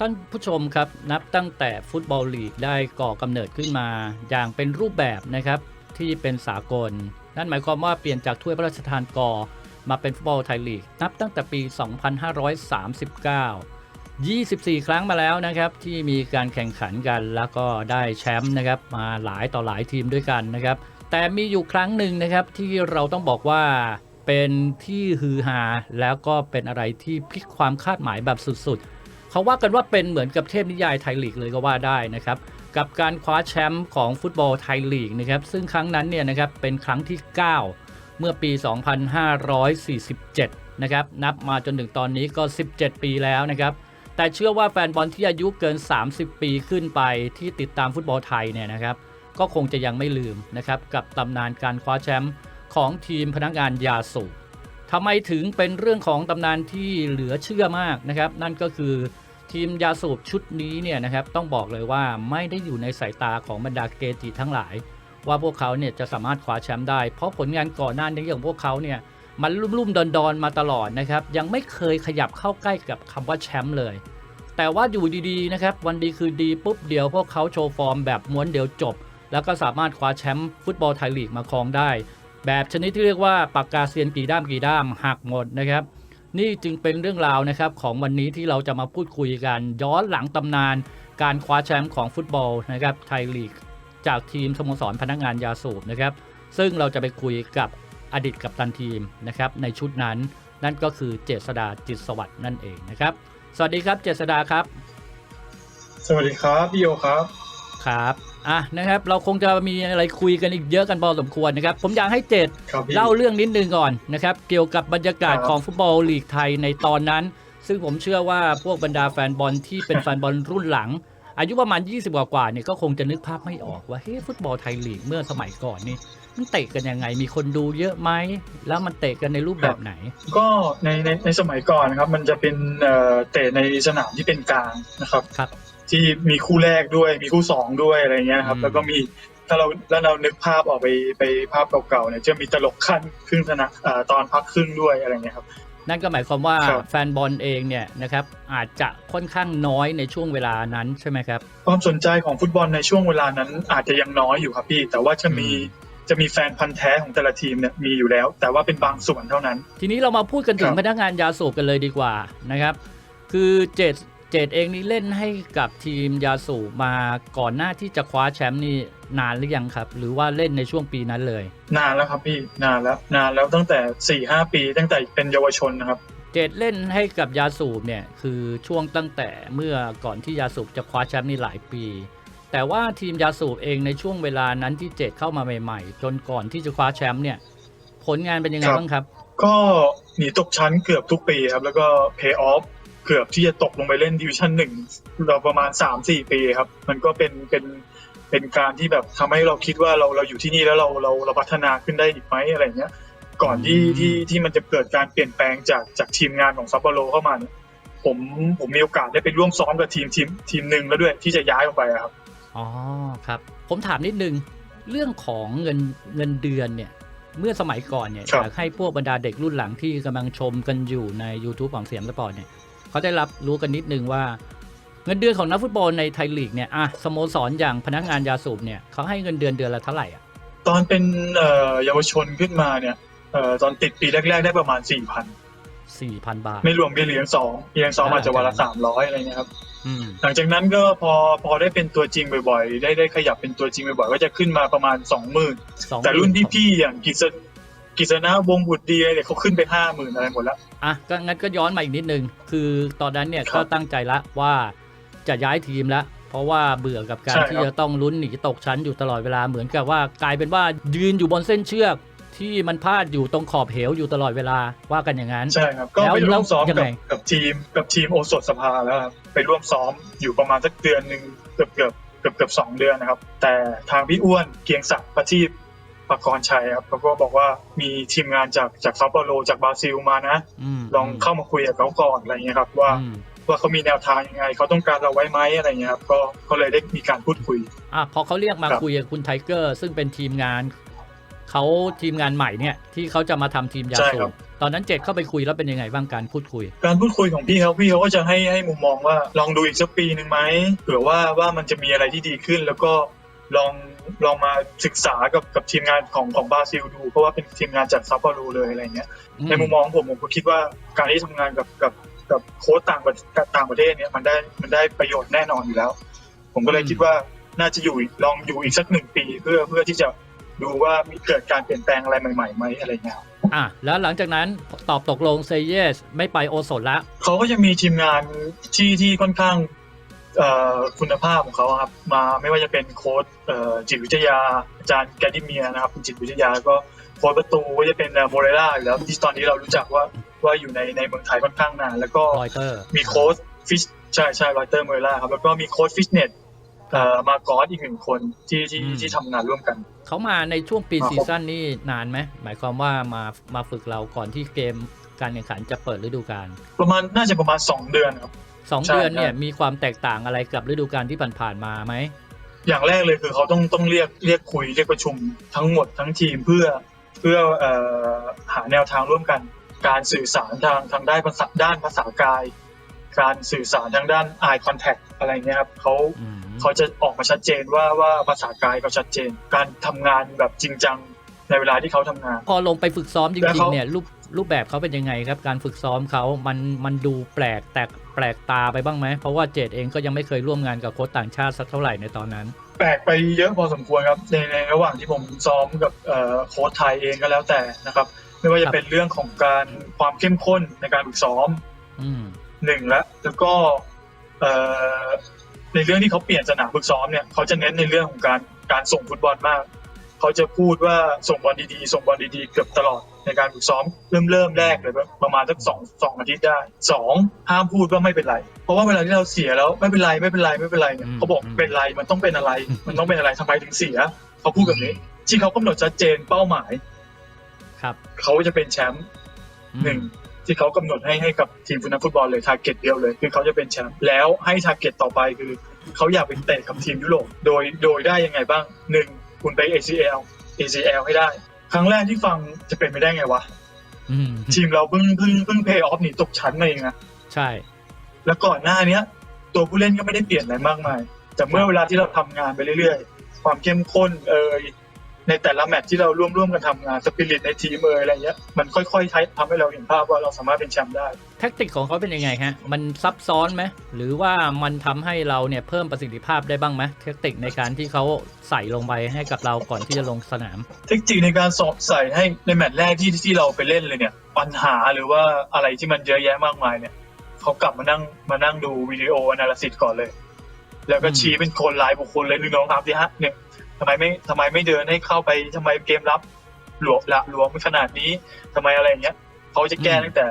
ท่านผู้ชมครับนับตั้งแต่ฟุตบอลลีกได้ก่อกำเนิดขึ้นมา อย่างเป็นรูปแบบนะครับที่เป็นสากล นั่นหมายความว่าเปลี่ยนจากถ้วยพระราชทานกอมาเป็นฟุตบอลไทยลีก นับตั้งแต่ปี 2539 24 ครั้งมาแล้วนะครับที่มีการแข่งขันกันแล้วก็ได้แชมป์นะครับมาหลายต่อหลายทีมด้วยกันนะครับแต่มีอยู่ครั้งหนึ่งนะครับที่เราต้องบอกว่าเป็นที่ฮือฮาแล้วก็เป็นอะไรที่พลิกความคาดหมายแบบสุดๆ เขาว่ากันว่าเป็นเหมือนกับเทพนิยายไทยลีกเลยก็ว่าได้นะครับกับการคว้าแชมป์ของฟุตบอลไทยลีกนะครับซึ่งครั้งนั้นเนี่ยนะครับเป็นครั้งที่ 9 เมื่อปี 2547 นะครับนับมาจนถึงตอนนี้ก็ 17 ปีแล้วนะครับแต่เชื่อว่าแฟนบอลที่อายุเกิน 30 ปีขึ้นไปที่ติดตามฟุตบอลไทยเนี่ยนะครับก็คงจะยังไม่ลืมนะครับกับตำนานการคว้าแชมป์ของทีมพนักงานยาสูบทำไมถึงเป็นเรื่องของตำนานที่เหลือเชื่อมากนะครับนั่นก็คือ ทีมยาสูบชุดนี้เนี่ยนะครับต้องบอกเลยว่าไม่ได้อยู่ในสายตาของบรรดาเกจิทั้งหลาย ว่าพวกเขาเนี่ยจะสามารถคว้าแชมป์ได้ เพราะผลงานก่อนหน้านี้ของพวกเขาเนี่ยมันลุ่มๆดอนๆมาตลอดนะครับยังไม่เคยขยับเข้าใกล้กับคำว่าแชมป์เลย แต่ว่าอยู่ดีๆนะครับวันดีคือดีปุ๊บเดียวพวกเขาโชว์ฟอร์มแบบม้วนเดียวจบ แล้วก็สามารถคว้าแชมป์ฟุตบอลไทยลีกมาครองได้ แบบชนิดที่เรียกว่าปากกาเซียนกี่ด้ามกี่ด้ามหักหมดนะครับ นี่จึงเป็นเรื่องราวนะครับของวันนี้ที่เราจะมาพูดคุยกันย้อนหลังตำนาน การคว้าแชมป์ของฟุตบอลนะครับไทยลีก จากทีมสโมสรพนักงานยาสูบนะครับซึ่งเราจะไปคุยกับอดีตกัปตันทีมนะครับในชุดนั้นนั่นก็คือเจษดาจิตสวัสดิ์นั่นเองนะครับ สวัสดีครับเจษดาครับ สวัสดีครับพี่โยครับครับ อะนะครับ เราคงจะมีอะไรคุยกันอีกเยอะกันพอสมควรนะครับ ผมอยากให้เจษครับพี่ เล่าเรื่องนิดนึงก่อนนะครับ เกี่ยวกับบรรยากาศครับ ของฟุตบอลลีกไทยในตอนนั้น ซึ่งผมเชื่อว่าพวกบรรดาแฟนบอลที่เป็นแฟนบอลรุ่นหลัง อายุประมาณ 20กว่ากว่าๆเนี่ยก็คงจะนึกภาพไม่ออกว่าเฮ้ยฟุตบอลไทยลีกเมื่อสมัยก่อนนี่มันเตะกันยังไงมีคนดูเยอะไหมแล้วมันเตะกันในรูปแบบไหน ก็ในในในสมัยก่อนนะครับ มันจะเป็นเอ่อเตะในสนามที่เป็นกลางนะครับ ครับ ที่มีคู่แรกด้วย มีคู่สองด้วยอะไรเงี้ยครับอืมแล้วก็มีถ้าเราแล้วเรานึกภาพออกไปไปภาพเก่าๆเนี่ยจะมีตลกขั้นครึ่งสนามเอ่อตอนพักครึ่งด้วยอะไรเงี้ยครับ นั่นก็หมายความว่าครับแฟนบอลเองเนี่ยนะครับอาจจะค่อนข้างน้อยในช่วงเวลานั้นใช่ไหมครับ ความสนใจของฟุตบอลในช่วงเวลานั้น อาจจะยังน้อยอยู่ครับพี่ แต่ว่าจะมีอืมจะมีแฟนพันธ์แท้ของแต่ละทีมเนี่ยมีอยู่แล้ว แต่ว่าเป็นบางส่วนเท่านั้น ทีนี้เรามาพูดกันถึคงรับพนักงานยาสูบกันเลยดีกว่านะครับ คือเจด เจดเองนี่เล่นให้กับทีมยาสูบมาก่อนหน้าที่จะคว้าแชมป์นี่นานหรือยังครับ หรือว่าเล่นในช่วงปีนั้นเลย นานแล้วครับพี่นานแล้วนานแล้วตั้งแต่สี่ห้าปี ตั้งแต่เป็นเยาวชนนะครับ เจดเล่นให้กับยาสูบเนี่ยคือช่วงตั้งแต่เมื่อก่อนที่ยาสูบจะคว้าแชมป์นี่หลายปี แต่ว่าทีมยาสูบเองในช่วงเวลานั้นที่เจดเข้ามาใหม่ๆ จนก่อนที่จะคว้าแชมป์เนี่ยผลงานเป็นยังไงครับบ้างครับ ก็หนีตกชั้นเกือบทุกปีครับแล้วก็เพย์ออฟ เกือบที่จะตกลงไปเล่นดิวิชั่นหนึ่งเราประมาณ3-4ปีครับ มันก็เป็นเป็นเป็นการที่แบบทำให้เราคิดว่าเราเราอยู่ที่นี่แล้วเราเราเราพัฒนาขึ้นได้อีกไหมอะไรเงี้ย ก่อนที่อืมที่ที่มันจะเกิดการเปลี่ยนแปลงจากจากทีมงานของซัปโปโรเข้ามาเนี่ยผมผมมีโอกาสได้ไปร่วมซ้อมกับทีมทีมทีมหนึ่งแล้วด้วยที่จะย้ายออกไปอะครับอ๋อครับ ผมถามนิดนึงเรื่องของเงินเงินเดือนเนี่ย เมื่อสมัยก่อนเนี่ยครับอยากให้พวกบรรดาเด็กรุ่นหลังที่กำลังชมกันอยู่ใน YouTube ของเสียงสปอร์ตเนี่ย เขาได้รับรู้กันนิดนึงว่า เงินเดือนของนักฟุตบอลในไทยลีกเนี่ยอะสโมสรอย่างพนักงานยาสูบเนี่ยเขาให้เงินเดือนเดือนละเท่าไหร่อะตอนเป็นเอ่อเยาวชนขึ้นมาเนี่ยเอ่อตอนติดปีแรก ๆ ได้ประมาณ4,000สี่พันบาท ไม่รวมเบี้ยเลี้ยงสองเบี้ยเลี้ยงสองอ่าอาจจะวันละสามร้อยอะไรเงี้ยครับอืมหลังจากนั้นก็พอพอได้เป็นตัวจริงบ่อยๆ ได้ได้ขยับเป็นตัวจริงบ่อยๆ ก็จะขึ้นมาประมาณสองหมื่นสองแต่รุ่นพี่ๆอย่างกิษ กิษณะวงบุตรดีอะไรเนี่ยเขาขึ้นไปห้าหมื่นอะไรหมดแล้ว อะก็งั้นก็ย้อนมาอีกนิดนึง คือตอนนั้นเนี่ยครับก็ตั้งใจละว่าจะย้ายทีมละเพราะว่าเบื่อกับการใช่ครับ ที่จะต้องลุ้นหนีตกชั้นอยู่ตลอดเวลาเหมือนกับว่ากลายเป็นว่ายืนอยู่บนเส้นเชือกที่มันพาดอยู่ตรงขอบเหวอยู่ตลอดเวลาว่ากันอย่างนั้น ใช่ครับ ก็แล้วไปร่วมซ้อมแล้วยังกับไง กับทีมกับทีมโอสถสภาแล้วครับไปร่วมซ้อมอยู่ประมาณสักเดือนหนึ่งเกือบเกือบเกือบเกือบสองเดือนนะครับ แต่ทางพี่อ้วนเกียงศักดิ์ประทีป ปกรณ์ชัยครับเขาก็บอกว่ามีทีมงานจากจากซาเปโรจากบราซิลมานะมลองเข้ามาคุยกับเขาก่อนอะไรเงี้ยครับว่าอืมว่าเขามีแนวทางยังไง เขาต้องการเราไว้ไหมอะไรเงี้ยครับก็ก็เลยได้มีการพูดคุยอะพอเขาเรียกมาครับคุยกับคุณไทเกอร์ซึ่งเป็นทีมงานเขาทีมงานใหม่เนี่ยที่เขาจะมาทำทีมยาใช่สูครับบตอนนั้นเจ็ดเข้าไปคุยแล้วเป็นยังไงบ้างการพูดคุย การพูดคุยของพี่เขาพี่เขาก็จะให้ให้มุมมองว่าลองดูอีกสักปีหนึ่งไหมเผื่อว่าว่ามันจะมีอะไรที่ดีขึ้น แล้วก็ ลองลองมาศึกษากับกับทีมงานของของบราซิลดู เพราะว่าเป็นทีมงานจากซัปโปโรเลยอะไรเงี้ยในมุมมองของผมผมก็คิดว่าการที่ทำงานกับกับกับโค้ชต่างประต่างประเทศเนี่ยมันได้มันได้ประโยชน์แน่นอนอยู่แล้ว ผมก็เลยอืมคิดว่าน่าจะอยู่อีกลองอยู่อีกสักหนึ่งปี เพื่อเพื่อที่จะดูว่ามีเกิดการเปลี่ยนแปลงอะไรใหม่ๆไหมอะไรเงี้ยอะแล้วหลังจากนั้นตอบตกลงเซเยสไม่ไปโอสถละเขาก็จะมีทีมงานที่ที่ค่อนข้างเอ่อ คุณภาพของเขาครับมาไม่ว่าจะเป็นโค้ชเอ่อจิตวิทยาอาจารย์แกดิเมียนะครับจิตวิทยาแล้วก็โค้ชประตูก็จะเป็นโมเรล่าอยู่แล้วที่ตอนนี้เรารู้จักว่าว่าอยู่ในในเมืองไทยค่อนข้างนานแล้วก็รอยเตอร์มีโค้ชฟิชใช่ใช่รอยเตอร์เมอร์ล่าครับแล้วก็มีโค้ชฟิชเนตเอ่อมากอสอีกหนึ่งคนที่ที่ที่ทำงานร่วมกัน เขามาในช่วงปีมาครบซีซั่นนี่นานไหมหมายความว่ามามาฝึกเราก่อนที่เกมการแข่งขันจะเปิดฤดูกาลประมาณน่าจะประมาณสองเดือนครับ สองใช่เดือนเนี่ยใช่มีความแตกต่างอะไรกับฤดูกาลที่ผ่านๆมาไหมอย่างแรกเลยคือเขาต้องต้องเรียกเรียกคุยเรียกประชุมทั้งหมดทั้งทีมเพื่อเพื่อเอ่อหาแนวทางร่วมกัน การสื่อสารทางทางด้านภาษาด้านภาษากาย การสื่อสารทางด้าน eye contact อะไรเงี้ยครับเขาอืมเขาจะออกมาชัดเจนว่าว่าภาษากายเขาชัดเจน การทำงานแบบจริงจังในเวลาที่เขาทำงาน พอลงไปฝึกซ้อมจแล้วริงเขาๆเนี่ยรูป รูปแบบเขาเป็นยังไงครับ การฝึกซ้อมเขามันมันดูแปลกแตกแปลกตาไปบ้างไหม เพราะว่าเจดเองก็ยังไม่เคยร่วมงานกับโค้ชต่างชาติสักเท่าไหร่ในตอนนั้น แปลกไปเยอะพอสมควรครับในในระหว่างที่ผมซ้อมกับเอ่อโค้ชไทยเองก็แล้วแต่นะครับ ไม่ว่าคจะรับเป็นเรื่องของการความเข้มข้นในการฝึกซ้อมอืมหนึ่งแล้วแล้วก็เอ่อในเรื่องที่เขาเปลี่ยนสนามฝึกซ้อมเนี่ยเขาจะเน้นในเรื่องของการการส่งฟุตบอลมาก เขาจะพูดว่าส่งบอลดีๆ ส่งบอลดีๆ เกือบตลอดในการฝึกซ้อมเริ่มเริ่มแรกเลยประมาณสักสองสองอาทิตย์ได้สองห้ามพูดว่าไม่เป็นไร เพราะว่าเวลาที่เราเสียแล้วไม่เป็นไรไม่เป็นไรไม่เป็นไรเนี่ยอืมเขาบอกอืมเป็นไรมันต้องเป็นอะไร มันต้องเป็นอะไรทำไมถึงเสีย เขาพูดแบบนี้ ที่เขากำหนดชัดเจนเป้าหมาย ครับ เขาจะเป็นแชมป์อืมหนึ่งที่เขากำหนดให้ให้กับทีมฟุตฟุตบอลเลยทาร์เก็ตเดียวเลยคือเขาจะเป็นแชมป์แล้วให้ทาร์เก็ตต่อไปคือเขาอยากไปเตะกับทีมยุโรปโดยโดยได้ยังไงบ้างหนึ่ง คุณไป ACL ACL ให้ได้ ครั้งแรกที่ฟังจะเป็นไปได้ไงวะอืมทีมเราเพิ่งเพิ่งเพิ่งเพย์ออฟหนีตกชั้นมาเองนะใช่ แล้วก่อนหน้าเนี้ย ตัวผู้เล่นก็ไม่ได้เปลี่ยนอะไรมากมาย แต่เมื่อเวลาที่เราทำงานไปเรื่อยๆ ความเข้มข้นเอ่ย ในแต่ละแมตช์ที่เราร่วมร่วมกันทำงานสปิริตในทีมเอ่ยอะไรเงี้ยมันค่อยๆทำให้เราเห็นภาพว่าเราสามารถเป็นแชมป์ได้แท็กติกของเขาเป็นยังไงฮะมันซับซ้อนไหมหรือว่ามันทำให้เราเนี่ยเพิ่มประสิทธิภาพได้บ้างไหมแท็กติกในการที่เขาใส่ลงไปให้กับเราก่อนที่จะลงสนาม เทคนิคในการสอบใส่ให้ในแมตช์แรกที่ที่เราไปเล่นเลยเนี่ยปัญหาหรือว่าอะไรที่มันเยอะแยะมากมายเนี่ยเขากลับมานั่งมานั่งดูวิดีโออนาลิซิสก่อนเลย แล้วก็อืมชี้เป็นคนรายบุคคลเลยหนึ่งน้องครับที่ฮะเนี่ย ทำไมไม่ทำไมไม่เดินให้เข้าไปทำไมเกมรับหลวมละหลวมขนาดนี้ทำไมอะไรอย่างเงี้ยเขาจะแก้ตั้งแต่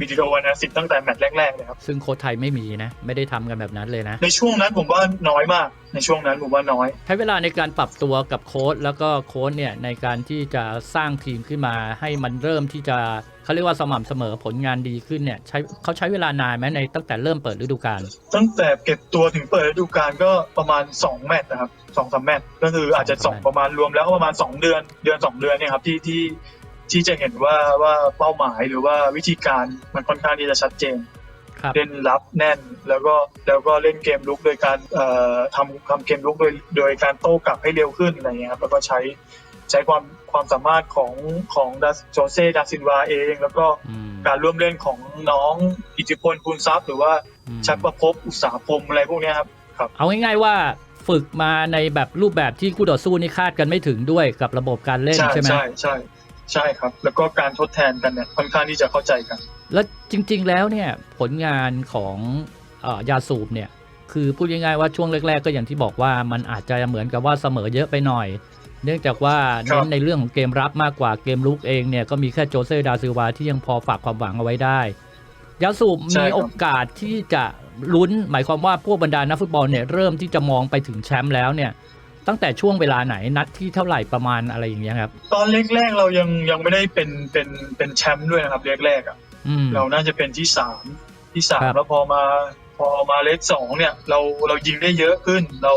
วิดีโออนาลิซิสตั้งแต่แมตช์แรกๆเลยครับซึ่งโค้ชไทยไม่มีนะ ไม่ได้ทำกันแบบนั้นเลยนะ ในช่วงนั้นผมว่าน้อยมากในช่วงนั้นผมว่าน้อย ใช้เวลาในการปรับตัวกับโค้ชแล้วก็โค้ชเนี่ยในการที่จะสร้างทีมขึ้นมาให้มันเริ่มที่จะ เขาเรียกว่าสม่ำเสมอผลงานดีขึ้นเนี่ยใช้เขาใช้เวลานานไหมในตั้งแต่เริ่มเปิดฤดูกาลตั้งแต่เก็บตัวถึงเปิดฤดูกาลก็ประมาณ 2 แมตช์นะครับสองสามแมตช์ก็คืออาจจะสองประมาณรวมแล้วก็ประมาณ 2 เดือนเดือน 2 เดือนเนี่ยครับที่ที่ที่จะเห็นว่าว่าเป้าหมายหรือว่าวิธีการมันค่อนข้างที่จะชัดเจนครับเล่นรับแน่นแล้วก็แล้วก็เล่นเกมลุกโดยการเอ่อทำทำเกมลุกโดยโดยการโต้กลับให้เร็วขึ้นอะไรเงี้ยครับแล้วก็ใช้ ใช้ความความสามารถของของดาโจเซ่ดาซินวาเอง แล้วก็อืมการร่วมเล่นของน้องอิทธิพลภูนทรัพย์ หรือว่าอืมชักประพบอุตสาหพรมอะไรพวกเนี้ยครับครับ เอาง่ายๆว่าฝึกมาในแบบรูปแบบที่คู่ต่อสู้นี่คาดกันไม่ถึงด้วยกับระบบการเล่นใช่ใช่ไหมใช่ใช่ใช่ครับ แล้วก็การทดแทนกันเนี่ยค่อนข้างที่จะเข้าใจกัน แล้วจริง ๆ แล้วเนี่ยผลงานของเออยาสูบเนี่ยคือพูดง่ายๆว่าช่วงแรกๆก็อย่างที่บอกว่ามันอาจจะเหมือนกับว่าเสมอเยอะไปหน่อย เนื่องจากว่าครัเน้บนในเรื่องของเกมรับมากกว่าเกมลุกเองเนี่ยก็มีแค่โจเซ่ดาซิลวาที่ยังพอฝากความหวังเอาไว้ได้ยาสูบใช่มีครับโอกาสที่จะลุ้น หมายความว่าพวกบรรดานักฟุตบอลเนี่ยเริ่มที่จะมองไปถึงแชมป์แล้วเนี่ย ตั้งแต่ช่วงเวลาไหนนัดที่เท่าไหร่ประมาณอะไรอย่างเงี้ยครับ ตอนแรกๆเรายังยังไม่ได้เป็นเป็นเป็นแชมป์ด้วยนะครับแรกๆอะอืมเราน่าจะเป็นที่สามที่สามครับแล้วพอมาพอมาเลขสองเนี่ย เราเรายิงได้เยอะขึ้นเรา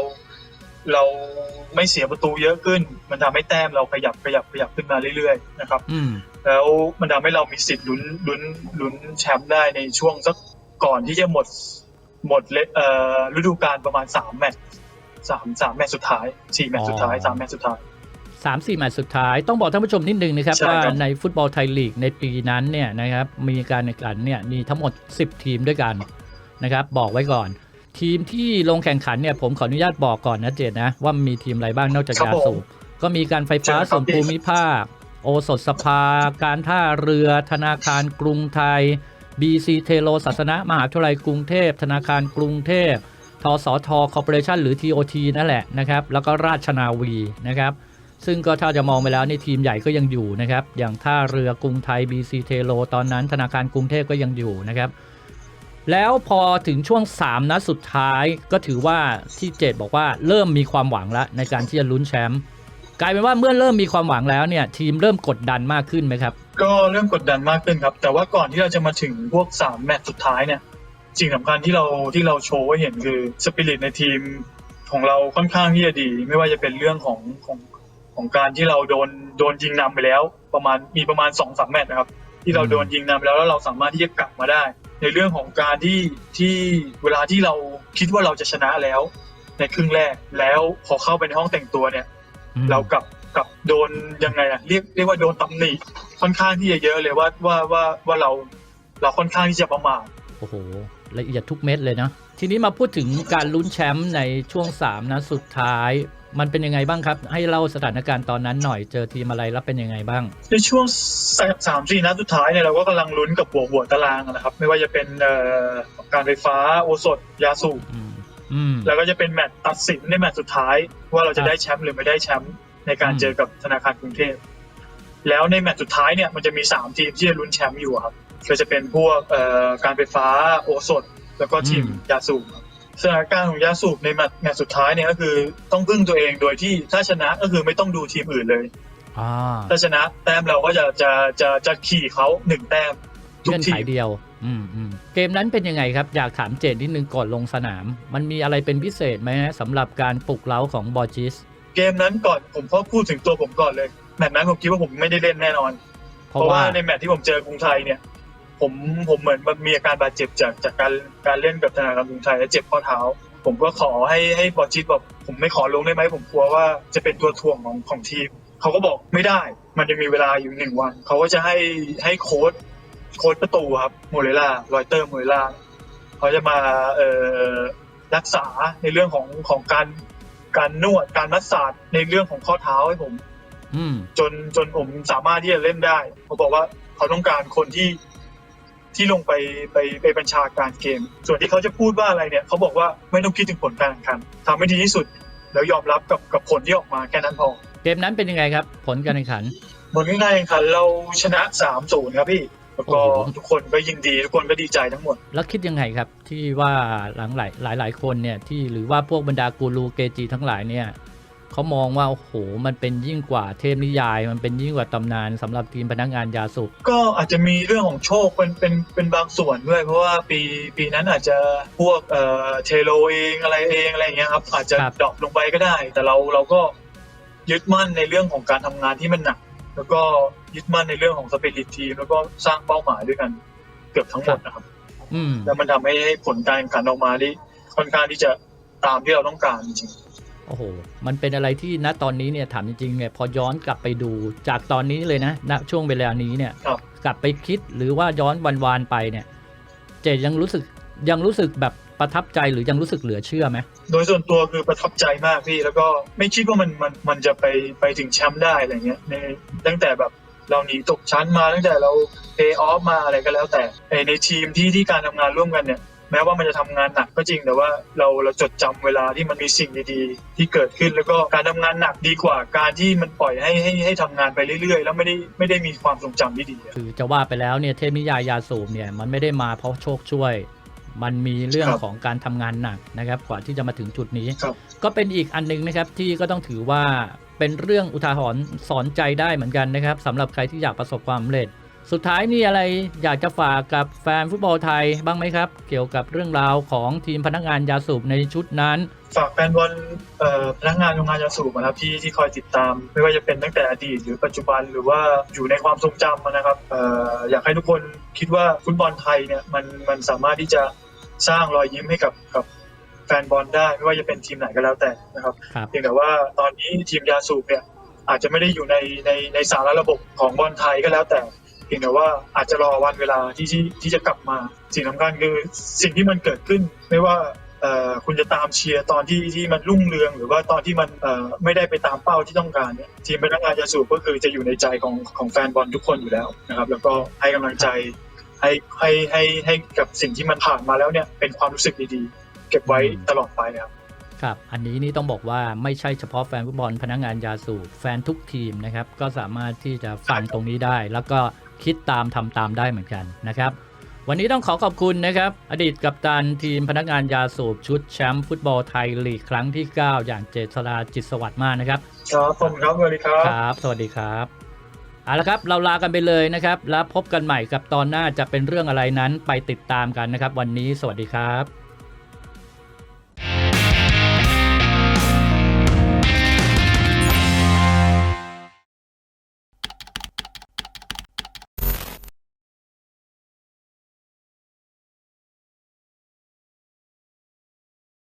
เรา ไม่เสียประตูเยอะขึ้น มันทำให้แต้มเราขยับขยับขยับขึ้นมาเรื่อยๆนะครับอืมแล้วมันทำให้เรามีสิทธิ์ลุ้นลุ้นลุ้นแชมป์ได้ในช่วงสักก่อนที่จะหมดหมดเลเอ่อฤดูกาลประมาณสามแมตช์สามสามแมตช์สุดท้ายสี่แมตช์สุดท้ายอ๋อสามแมตช์สุดท้ายสามสี่แมตช์สุดท้ายต้องบอกท่านผู้ชมนิดนึงนะครับใช่ว่าครับในฟุตบอลไทยลีกในปีนั้นเนี่ยนะครับมีการแข่งขันเนี่ยมีทั้งหมด 10 ทีมด้วยกันนะครับบอกไว้ก่อน ทีมที่ลงแข่งขันเนี่ยผมขออนุญาตบอกก่อนนะเจดนะ ว่ามีทีมอะไรบ้างนอกจากครับยาสูบก็มีการไฟฟ้าเชิญครับส่วนภูมิภาค โอสถสภา การท่าเรือ ธนาคารกรุงไทย BC เทโลศาสนมหาวิทยาลัยกรุงเทพ ธนาคารกรุงเทพทสทคอร์ปอเรชันหรือ TOT นั่นแหละนะครับ แล้วก็ราชนาวีนะครับ ซึ่งก็ถ้าจะมองไปแล้วในทีมใหญ่ก็ยังอยู่นะครับ อย่างท่าเรือกรุงไทย BC เทโลตอนนั้นธนาคารกรุงเทพก็ยังอยู่นะครับ แล้วพอถึงช่วง 3 นัดสุดท้ายก็ถือว่าที่เจดบอกว่าเริ่มมีความหวังแล้วในการที่จะลุ้นแชมป์กลายเป็นว่าเมื่อเริ่มมีความหวังแล้วเนี่ย ทีมเริ่มกดดันมากขึ้นไหมครับ ก็เริ่มกดดันมากขึ้นครับ แต่ว่าก่อนที่เราจะมาถึงพวกสามแมตช์สุดท้ายเนี่ยสิ่งสำคัญที่เราที่เราโชว์ให้เห็นคือสปิริตในทีมของเราค่อนข้างที่จะดี ไม่ว่าจะเป็นเรื่องของของของการที่เราโดนโดนยิงนำไปแล้ว ประมาณมีประมาณสองสามแมตช์นะครับ ที่เราโดนยิงนำแล้วแล้วเราสามารถที่จะกลับมาได้ ในเรื่องของการที่ที่เวลาที่เราคิดว่าเราจะชนะแล้ว ในครึ่งแรกแล้วพอเข้าไปในห้องแต่งตัวเนี่ยอืมเรากลับกลับโดนยังไงอะเรียกเรียกว่าโดนตำหนิค่อนข้างที่จะเยอะเลยว่าว่าว่าว่าเราเราค่อนข้างที่จะประมาทโอ้โหละเอียดทุกเม็ดเลยนะทีนี้มาพูดถึงการลุ้นแชมป์ในช่วง3นัดสุดท้าย มันเป็นยังไงบ้างครับ ให้เล่าสถานการณ์ตอนนั้นหน่อยเจอทีมอะไรแล้วเป็นยังไงบ้าง ในช่วงสามสามสี่นัดสุดท้ายเนี่ยเราก็กำลังลุ้นกับหัวหัวตารางอะนะครับ ไม่ว่าจะเป็นเอ่อการไฟฟ้าโอสถยาสูบอืมอืมแล้วก็จะเป็นแมตช์ตัดสินในแมตช์สุดท้าย ว่าเราจะได้แชมป์หรือไม่ได้แชมป์ในการอืมเจอกับธนาคารกรุงเทพแล้วในแมตช์สุดท้ายเนี่ยมันจะมีสามทีมที่จะลุ้นแชมป์อยู่อะครับก็จะเป็นพวกเอ่อการไฟฟ้าโอสถ แล้วก็ทีมยาสูบครับ สถานการณ์ของยาสูบในแมตช์แมตช์สุดท้ายเนี่ยก็คือต้องพึ่งตัวเองโดยที่ถ้าชนะก็คือไม่ต้องดูทีมอื่นเลยอ่าถ้าชนะแต้มเราก็จะจะจะจะขี่เขาหนึ่งแต้มทุกเงื่อนทีไขมเดียว อืมอืมเกมนั้นเป็นยังไงครับ อยากถามเจดนิดนึงก่อนลงสนาม มันมีอะไรเป็นพิเศษไหมฮะสำหรับการปลุกเร้าของบอร์จิสเกมนั้นก่อนผมก็พูดถึงตัวผมก่อนเลยแมตช์นั้นผมคิดว่าผมไม่ได้เล่นแน่นอน เพเพราะราะว่าว่าในแมตช์ที่ผมเจอกรุงไทยเนี่ย ผมผมเหมือนมันมีอาการบาดเจ็บจากจากการการเล่นกับธนาคารกรุงไทยและเจ็บข้อเท้า ผมก็ขอให้ให้บอลจิตบอกผมไม่ขอลงได้ไหมผมกลัวว่าจะเป็นตัวถ่วงของของทีมเขาก็บอกไม่ได้ มันยังมีเวลาอยู่หนึ่งวันเขาก็จะให้ให้โค้ดโค้ดประตูครับโมเรล่ารอยเตอร์โมเรล่าเขาจะมาเอ่อรักษาในเรื่องของของการการนวดการมัสซาจในเรื่องของข้อเท้าให้ผมอืมจนจนผมสามารถที่จะเล่นได้เขาบอกว่าเขาต้องการคนที่ ที่ลงไปไปไปบัญชาการเกม ส่วนที่เขาจะพูดว่าอะไรเนี่ยเขาบอกว่าไม่ต้องคิดถึงผลการแข่งขันทำให้ดีที่สุด แล้วยอมรับกับกับผลที่ออกมาแค่นั้นพอ เกมนั้นเป็นยังไงครับ ผลการแข่งขันผลการแข่งขันเราชนะ3 0ครับพี่แล้วก็โอ้โหทุกคนก็ยินดีทุกคนก็ดีใจทั้งหมด แล้วคิดยังไงครับที่ว่าหลังหลายหลายหลายคนเนี่ยที่หรือว่าพวกบรรดากูรูเกจิทั้งหลายเนี่ย เขามองว่าโอ้โหมันเป็นยิ่งกว่าเทพนิยาย มันเป็นยิ่งกว่าตำนานสำหรับทีมพนักงานยาสูบก็อาจจะมีเรื่องของโชคเป็นเป็นเป็นบางส่วนด้วย เพราะว่าปีปีนั้นอาจจะพวกเอ่อเทโลเองอะไรเองอะไรอย่างเงี้ยครับอาจจะครับ ดรอปลงไปก็ได้ แต่เราเราก็ยึดมั่นในเรื่องของการทำงานที่มันหนัก แล้วก็ยึดมั่นในเรื่องของสปิริตทีมแล้วก็สร้างเป้าหมายด้วยกันเกือบทั้งหมดนะครับ อืม แล้วมันทำให้ให้ผลการแข่งขันออกมาได้ค่อนข้างที่จะตามที่เราต้องการจริง โอ้โห มันเป็นอะไรที่ณตอนนี้เนี่ยถามจริงๆเนี่ยพอย้อนกลับไปดูจากตอนนี้เลยนะณช่วงเวลานี้เนี่ยครับ กลับไปคิดหรือว่าย้อนวันวานๆ ไปเนี่ย เจยังรู้สึกยังรู้สึกแบบประทับใจหรือยังรู้สึกเหลือเชื่อไหม โดยส่วนตัวคือประทับใจมากพี่แล้วก็ไม่คิดว่ามันมันมันจะไปไปถึงแชมป์ได้อะไรเงี้ยในตั้งแต่แบบเราหนีตกชั้นมาตั้งแต่เราเพย์ออฟมาอะไรก็แล้วแต่ไอ้ในทีมที่ที่การทำงานร่วมกันเนี่ย แม้ว่ามันจะทำงานหนักก็จริงแต่ว่าเราเราจดจำเวลาที่มันมีสิ่งดีๆ ที่เกิดขึ้นแล้วก็การทำงานหนักดีกว่าการที่มันปล่อยให้ให้ให้ทำงานไปเรื่อยๆ แล้วไม่ได้ไม่ได้มีความทรงจำที่ดีอะคือจะว่าไปแล้วเนี่ยเทพนิยายยาสูบเนี่ยมันไม่ได้มาเพราะโชคช่วย มันมีเรื่องครับของการทำงานหนักนะครับกว่าที่จะมาถึงจุดนี้ครับก็เป็นอีกอันหนึงนะครับที่ก็ต้องถือว่าเป็นเรื่องอุทาหรณ์สอนใจได้เหมือนกันนะครับสำหรับใครที่อยากประสบความสำเร็จ สุดท้ายนี่อะไรอยากจะฝากกับแฟนฟุตบอลไทยบ้างไหมครับ เกี่ยวกับเรื่องราวของทีมพนักงานยาสูบในชุดนั้น ฝากแฟนบอลเอ่อพนักงานโรงงานยาสูบนะครับที่ที่คอยติดตาม ไม่ว่าจะเป็นตั้งแต่อดีต หรือปัจจุบันหรือว่าอยู่ในความทรงจำนะครับเอ่ออยากให้ทุกคนคิดว่าฟุตบอลไทยเนี่ยมันมันสามารถที่จะสร้างรอยยิ้มให้กับกับแฟนบอลได้ไม่ว่าจะเป็นทีมไหนก็แล้วแต่นะครับครับเพียงแต่ว่าตอนนี้ทีมยาสูบเนี่ยอาจจะไม่ได้อยู่ในในในสารระบบของบอลไทยก็แล้วแต่ เพียงแต่ว่าอาจจะรอวันเวลาที่ที่ที่จะกลับมาสิ่งสำคัญคือสิ่งที่มันเกิดขึ้น ไม่ว่าเอ่อคุณจะตามเชียร์ตอนที่ที่มันรุ่งเรือง หรือว่าตอนที่มันเอ่อไม่ได้ไปตามเป้าที่ต้องการเนี่ยทีมพนักงานยาสูบก็คือจะอยู่ในใจของของแฟนบอลทุกคนอยู่แล้วนะครับแล้วก็ให้กำลังใจให้ให้ให้ให้กับสิ่งที่มันผ่านมาแล้วเนี่ยเป็นความรู้สึกดีๆ เก็บไว้ตลอดไปครับครับ อันนี้นี่ต้องบอกว่าไม่ใช่เฉพาะแฟนฟุตบอลพนักงานยาสูบแฟนทุกทีมนะครับ ก็สามารถที่จะฟังตรงนี้ได้ แล้วก็ คิดตามทำตามได้เหมือนกันนะครับ วันนี้ต้องขอขอบคุณนะครับ อดีตกัปตันทีมพนักงานยาสูบชุดแชมป์ฟุตบอลไทยลีกครั้งที่ 9 อย่างเจษฎาจิตสวัสดิ์มากนะครับครับผมครับสวัสดีครับครับ สวัสดีครับเอาละครับเราลากันไปเลยนะครับ แล้วพบกันใหม่กับตอนหน้าจะเป็นเรื่องอะไรนั้นไปติดตามกันนะครับ วันนี้สวัสดีครับ